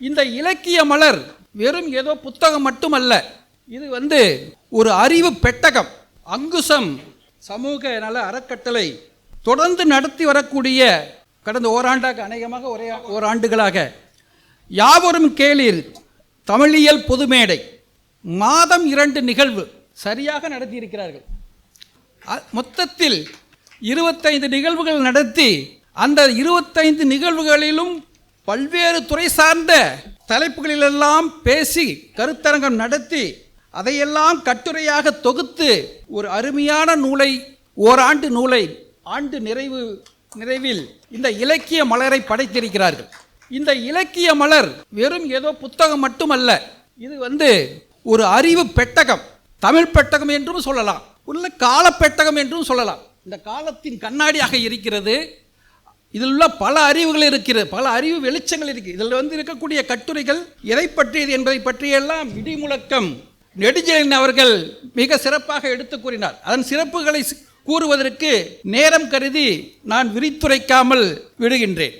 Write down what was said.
இந்த இலக்கிய மலர் வெறும் ஏதோ புத்தகம் மட்டுமல்ல. இது வந்து ஒரு அறிவு பெட்டகம் அங்குசம் சமூக நல அறக்கட்டளை தொடர்ந்து நடத்தி வரக்கூடிய கடந்த ஓராண்டாக அநேகமாக ஒரே ஓராண்டுகளாக யாவரும் கேளீர் தமிழியல் பொதுமேடை. மாதம் இரண்டு நிகழ்வு சரியாக நடத்தியிருக்கிறார்கள். மொத்தத்தில் இருபத்தைந்து நிகழ்வுகள் நடத்தி அந்த இருபத்தைந்து நிகழ்வுகளிலும் பல்வேறு துறை சார்ந்த தலைப்புகளிலெல்லாம் பேசி கருத்தரங்கம் நடத்தி அதையெல்லாம் கட்டுரையாக தொகுத்து ஒரு அருமையான நூலை ஓராண்டு நூலை ஆண்டு நிறைவு நிறைவில் இந்த இலக்கிய மலரை படைத்திருக்கிறார்கள். இந்த இலக்கிய மலர் வெறும் ஏதோ புத்தகம் மட்டுமல்ல இது வந்து ஒரு அறிவு பெட்டகம் தமிழ் பெட்டகம் என்றும் சொல்லலாம் உள்ள கால பெட்டகம் என்றும் சொல்லலாம். இந்த காலத்தின் கண்ணாடியாக இருக்கிறது இதில் உள்ள பல அறிவுகள் இருக்கிறது. பல அறிவு வெளிச்சங்கள் இருக்கு. இதில் வந்து இருக்கக்கூடிய கட்டுரைகள் எதை பற்றியது என்பதை பற்றியெல்லாம் இடிமுழக்கம் நெடுஞ்செழியன் அவர்கள் மிக சிறப்பாக எடுத்து கூறினார். அதன் சிறப்புகளை கூறுவதற்கு நேரம் கருதி நான் விரித்துரைக்காமல் விடுகின்றேன்.